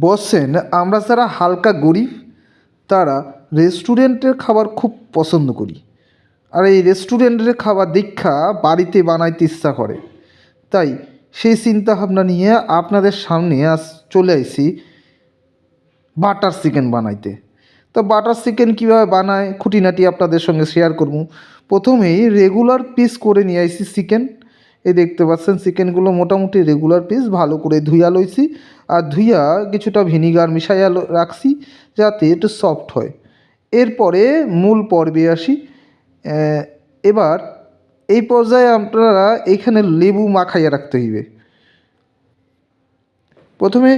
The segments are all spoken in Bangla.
বলছেন আমরা যারা হালকা গরিব, তারা রেস্টুরেন্টের খাবার খুব পছন্দ করি। আর এই রেস্টুরেন্টের খাবার দীক্ষা বাড়িতে বানাইতে ইচ্ছা করে। তাই সেই চিন্তা ভাবনা নিয়ে আপনাদের সামনে আজ চলে আসি বাটার চিকেন বানাইতে। তো বাটার চিকেন কীভাবে বানায় খুঁটিনাটি আপনাদের সঙ্গে শেয়ার করব। প্রথমেই রেগুলার পিস করে নিয়ে আসি চিকেন। এই দেখতে পাচ্ছেন, চিকেনগুলো মোটামুটি রেগুলার পিস ভালো করে ধুইয়া লইছি। আর ধুইয়া কিছুটা ভিনিগার মিশাইয়া রাখছি যাতে একটু সফট হয়। এরপরে মূল পর্বে আসি। এবার এই পর্যায়ে আপনারা এখানে লেবু মাখাইয়া রাখতে হইবে। প্রথমে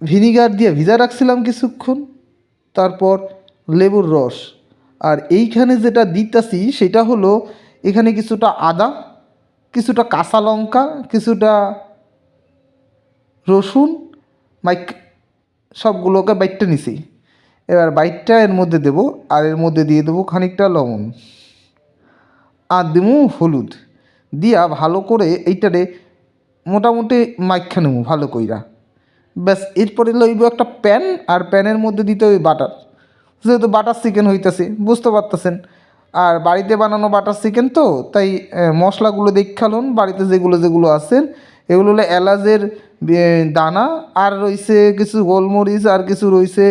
ভিনিগার দিয়ে ভিজা রাখছিলাম কিছুক্ষণ, তারপর লেবুর রস। আর এইখানে যেটা দিতাছি, সেটা হলো এখানে কিছুটা আদা, কিছুটা কাঁচা লঙ্কা, কিছুটা রসুন, মাইক, সবগুলোকে বাইটটা নিছি। এবার বাইটটা এর মধ্যে দেব আর এর মধ্যে দিয়ে দেবো খানিকটা লবণ। আর দেবো হলুদ। দিয়া ভালো করে এইটারে মোটামুটি মাইখা নেব ভালো কইরা। ব্যাস, এরপরে লইব একটা প্যান আর প্যানের মধ্যে দিতে হবে বাটার। যেহেতু বাটার চিকেন হইতেছে, বুঝতে পারতেছেন। আর বাড়িতে বানানো বাটার চিকেন তো, তাই মশলাগুলো দেখালুন বাড়িতে যেগুলো যেগুলো আছেন এগুলো হলো এলাচের দানা, আর রয়েছে কিছু গোলমরিচ, আর কিছু রয়েছে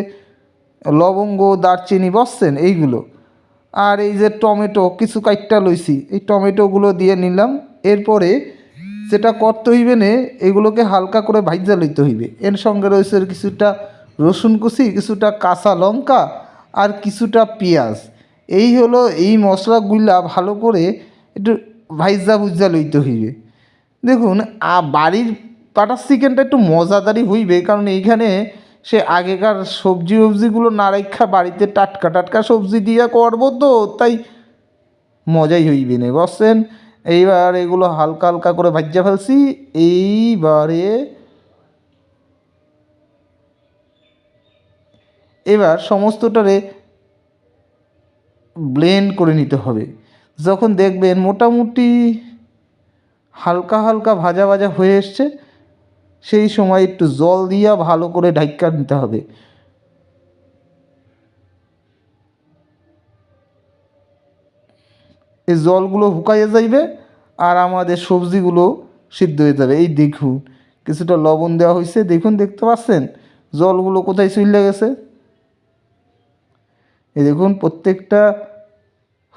লবঙ্গ, দারচিনি বসছেন এইগুলো। আর এই যে টমেটো, কিছু কাইটটা লইছি, এই টমেটোগুলো দিয়ে নিলাম। এরপরে যেটা করতে হইবে নে, এগুলোকে হালকা করে ভাইজা লইতে হইবে। এর সঙ্গে রয়েছে কিছুটা রসুন কুচি, কিছুটা কাঁচা লঙ্কা, আর কিছুটা পেঁয়াজ। এই হলো এই মশলাগুলা ভালো করে একটু ভাইজা ভুজা লইতে হইবে। দেখুন বাড়ির পাটার চিকেনটা একটু মজাদারই হইবে, কারণ এইখানে সে আগেকার সবজি ফবজিগুলো না রাখা বাড়িতে টাটকা টাটকা সবজি দিয়া করব তো, তাই মজাই হইবে না বসছেন এইবার এগুলো হালকা হালকা করে ভাজ্যা ফেলছি, এইবারে এবার সমস্তটারে ব্লেন্ড করে নিতে হবে। যখন দেখবেন মোটামুটি হালকা হালকা ভাজা ভাজা হয়ে এসছে, সেই সময় একটু জল দিয়া ভালো করে ঢাইকা নিতে হবে। এই জলগুলো শুকাইয়ে যাইবে আর আমাদের সবজিগুলো সিদ্ধ হয়ে যাবে। এই দেখুন, কিছুটা লবণ দেওয়া হয়েছে। দেখুন, দেখতে পাচ্ছেন? জলগুলো কোথায় চলে গেছে? এই দেখুন, প্রত্যেকটা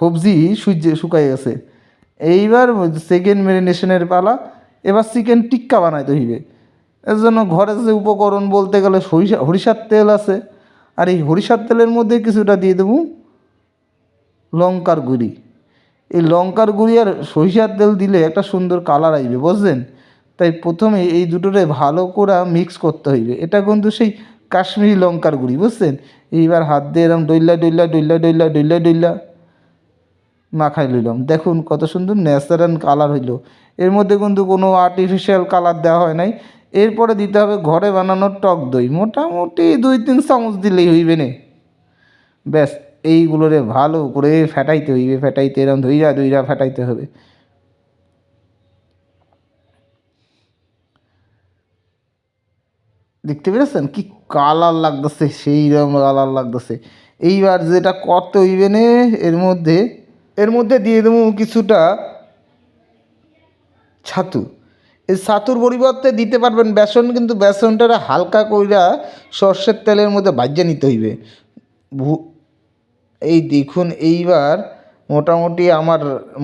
সবজি সূর্যে শুকাই গেছে। এইবার সেকেন্ড ম্যারিনেশনের পালা, এবার চিকেন টিক্কা বানাইতে হইবে। এর জন্য ঘরে যে উপকরণ বলতে গেলে সরিষা হরিষার তেল আছে। আর এই হরিষার তেলের মধ্যে কিছুটা দিয়ে দেবো লঙ্কার গুঁড়ি। এই লঙ্কার গুঁড়ি আর সরিষার তেল দিলে একটা সুন্দর কালার আসবে, বুঝলেন? তাই প্রথমে এই দুটোরে ভালো করে মিক্স করতে হইবে। এটা কিন্তু সেই কাশ্মীরি লঙ্কার গুঁড়ি, বুঝছেন? এইবার হাত দিয়ে এরকম ডইলা ডইলা ডইলা ডইলা ডইলা ডইলা মাখাই লইলাম। দেখুন কত সুন্দর ন্যাচারাল কালার হইল। এর মধ্যে কিন্তু কোনো আর্টিফিশিয়াল কালার দেওয়া হয় নাই। এরপরে দিতে হবে ঘরে বানানো টক দই। মোটামুটি দুই তিন চামচ দিলেই হইবে না। ব্যাস, এইগুলোরে ভালো করে ফেটাইতে হইবে, ফেটাইতে এরকম ধইরা ধইরা ফেটাইতে হবে। দেখতে পেরেছেন? কি কালার লাগতেছে সেই রকম কালার লাগতেছে। এইবার যেটা করতে হইবে নে, এর মধ্যে এর মধ্যে দিয়ে দেবো কিছুটা ছাতু। এই ছাতুর পরিবর্তে দিতে পারবেন বেসন, কিন্তু বেসনটা হালকা কইরা সর্ষের তেলের মধ্যে ভাজ্যা নিতে হইবে। এই দেখুন, এইবার মোটামুটি আমার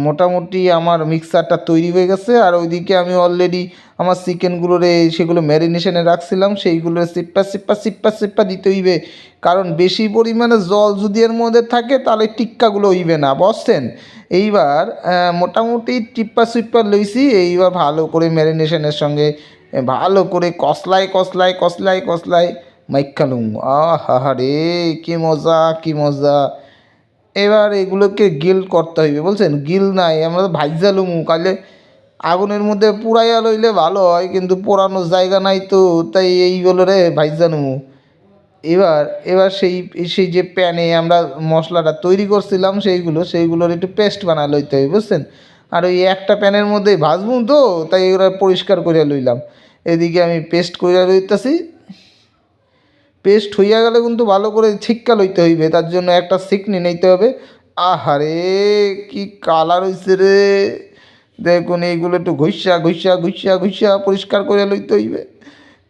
মোটামুটি আমার মিক্সারটা তৈরি হয়ে গেছে। আর ওইদিকে আমি অলরেডি আমার চিকেনগুলোরে সেগুলো ম্যারিনেশনে রাখছিলাম সেইগুলো সিপ্পা সিপ্পা সিপ্পা সিপ্পা দিতে হইবে কারণ বেশি পরিমাণে জল যদি এর মধ্যে থাকে, তাহলে টিক্কাগুলো হইবে না বসছেন এইবার মোটামুটি টিপ্পা, সিপ্পা লইছি, এইবার ভালো করে ম্যারিনেশনের সঙ্গে ভালো করে কসলাই কসলাই কসলাই কসলাই মাইখালুম আহা রে, কী মজা কী মজা। এবার এগুলোকে গিল করতে হইবে, বলছেন? গিল নাই, আমরা তো ভাইজা লুমু কালে আগুনের মধ্যে পুরাইয়া লইলে ভালো হয়, কিন্তু পোড়ানোর জায়গা নাই তো, তাই এইগুলো রে ভাইজা নুমু এবার এবার সেই সেই যে প্যানে আমরা মশলাটা তৈরি করছিলাম সেইগুলো, সেইগুলোর একটু পেস্ট বানা লইতে হবে, বুঝছেন? আর ওই একটা প্যানের মধ্যে ভাজবো তো, তাই এগুলো পরিষ্কার করে লইলাম। এদিকে আমি পেস্ট কইরা লইতেছি পেস্ট হইয়া গেলে কিন্তু ভালো করে ছিক্কা লইতে হইবে, তার জন্য একটা সিকনি নিতে হবে। আহারে, কি কালার হইছে রে। দেখুন, এইগুলো একটু ঘষা ঘষা ঘষা ঘষা পরিষ্কার করে লইতে হইবে।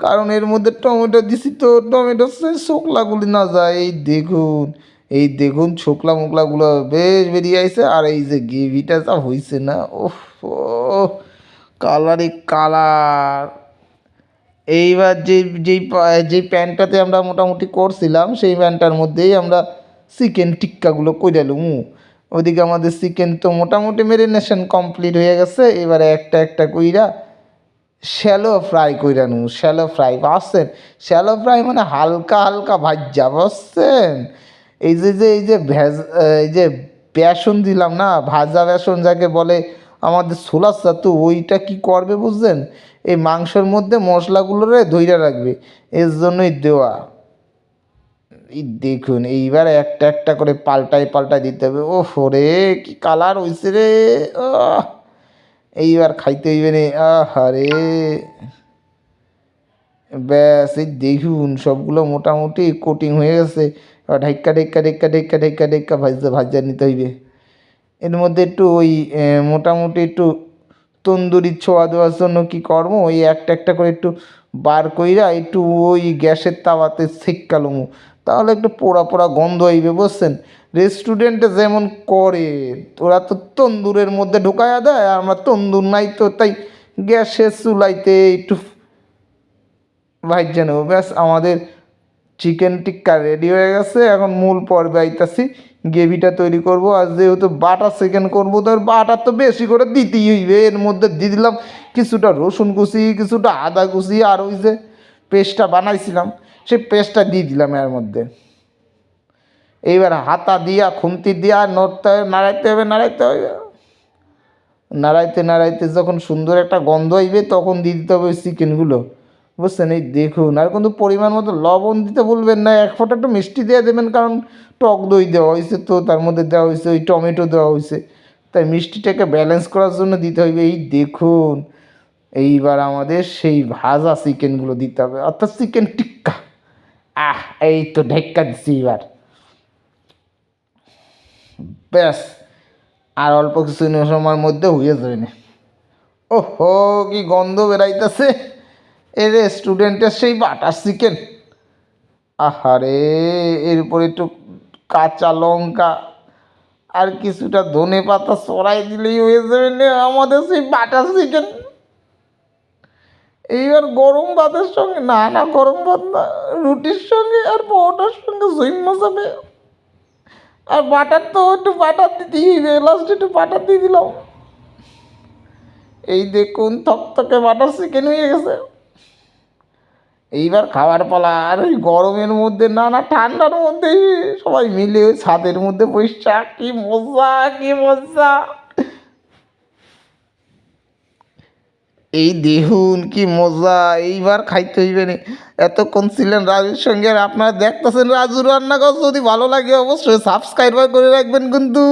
কারণ এর মধ্যে টমেটো দিছি তো, টমেটো শোকলাগুলি না যায়। এই দেখুন এই দেখুন ছোকলা মোকলাগুলো বেশ বেরিয়ে আইছে। আর এই যে গ্রেভিটা যা হইছে না ওহ কালারে কালার। এইবার যেই পা- যেই প্যান্টটাতে আমরা মোটামুটি করছিলাম, সেই প্যান্টটার মধ্যেই আমরা চিকেন টিক্কাগুলো করে লুমু। ওদিকে আমাদের চিকেন তো মোটামুটি মেরিনেশন কমপ্লিট হয়ে গেছে, এবারে একটা একটা কইরা শ্যালো ফ্রাই কইরা নু শ্যালো ফ্রাই বুঝছেন শ্যালো ফ্রাই মানে হালকা হালকা ভাজ্যা বুঝছেন এই যে যে, এই যে ভেজ, এই যে বেসন দিলাম না, ভাজা বেসন যাকে বলে আমাদের ছোলার ছাতু ওইটা কি করবে বুঝছেন এই মাংসের মধ্যে মশলাগুলোরে ধইরা রাখবে, এর জন্যই দেওয়া। এই দেখুন, এইবার একটা একটা করে পাল্টাই পাল্টাই দিতে হবে। ও রে, কি কালার হইছে রে! এইবার খাইতে হইবে রে। আহারে ব্যাস, এই দেখুন, সবগুলো মোটামুটি কোটিং হয়ে গেছে। এবার ঢাইক্কা ঢেক্কা ঢেক্কা ঢেক্কা ঢেক্কা ঢেক্কা ভাজতে ভাজা নিতে হইবে। এর মধ্যে একটু ওই মোটামুটি একটু তন্দুরি ছোঁয়া দেওয়ার জন্য কি করব? ওই একটা একটা করে একটু বার কইরা একটু ওই গ্যাসের তাওয়াতে সেক্কালুমু তাহলে একটু পোড়া পোড়া গন্ধ হইবে বুঝছেন? রেস্টুরেন্টে যেমন করে, ওরা তো তন্দুরের মধ্যে ঢুকায়া দেয়, আর আমরা তন্দুর নাই তো, তাই গ্যাসের চুলাইতে একটু ভাইজা নেব। ব্যাস, আমাদের চিকেন টিক্কা রেডি হয়ে গেছে, এখন মূল পর্বে আইতাছি, গ্রেভিটা তৈরি করব। আর যেহেতু বাটার চিকেন করব, তো বাটার তো বেশি করে দিতেই হইবে। এর মধ্যে দিয়ে দিলাম কিছুটা রসুন কুচি, কিছুটা আদা কুচি, আর ওই যে পেস্টটা বানাইছিলাম, সেই পেস্টটা দিয়ে দিলাম এর মধ্যে। এইবার হাতা দিয়া, খুন্তি দিয়া নড়তে হবে, নাড়াইতে হবে নাড়াইতে হবে। নাড়াইতে নাড়াইতে যখন সুন্দর একটা গন্ধ আইবে, তখন দিয়ে দিতে হবে ওই চিকেনগুলো বুঝছেন? এই দেখুন, আর কিন্তু পরিমাণ মতো লবণ দিতে বলবেন না, এক ফোঁটা একটু মিষ্টি দিয়ে দেবেন, কারণ টক দই দেওয়া হয়েছে তো, তার মধ্যে দেওয়া হয়েছে ওই টমেটো দেওয়া হয়েছে। তাই মিষ্টিটাকে ব্যালেন্স করার জন্য দিতে হইবে। এই দেখুন, এইবার আমাদের সেই ভাজা চিকেনগুলো দিতে হবে। অর্থাৎ চিকেন টিক্কা। আহ, এই তো ঢেক্কা দিচ্ছি এবার ব্যাস, আর অল্প কিছু সময়ের মধ্যে হয়ে যাবে। না ওহো, কি গন্ধ বেরাইতেছে। এ রেস্টুরেন্টের সেই বাটার চিকেন আহারে, এর উপরে একটু কাঁচা লঙ্কা আর কিছুটা ধনে পাতা সরাই দিলেই হয়ে যাবে আমাদের সেই বাটার চিকেন এইবার গরম ভাতের সঙ্গে, না না, গরম ভাত না, রুটির সঙ্গে আর পরোটার সঙ্গে জৈম্য যাবে আর বাটার তো একটু বাটার দিতেই হইবে লাস্ট একটু বাটার দিয়ে দিলাম। এই দেখুন, থকথকে বাটার চিকেন হয়ে গেছে। এইবার খাবার পালা, আর ওই গরমের মধ্যে না না ঠান্ডার মধ্যে, সবাই মিলে ওই ছাদের মধ্যে বসছা কি মজা কি মজা। এই দেখুন কি মজা, এইবার খাইতে হইবে না। এতক্ষণ ছিলেন রাজুর সঙ্গে, আর আপনারা দেখতেছেন রাজু রান্নাঘর, যদি ভালো লাগে অবশ্যই সাবস্ক্রাইব করে রাখবেন কিন্তু।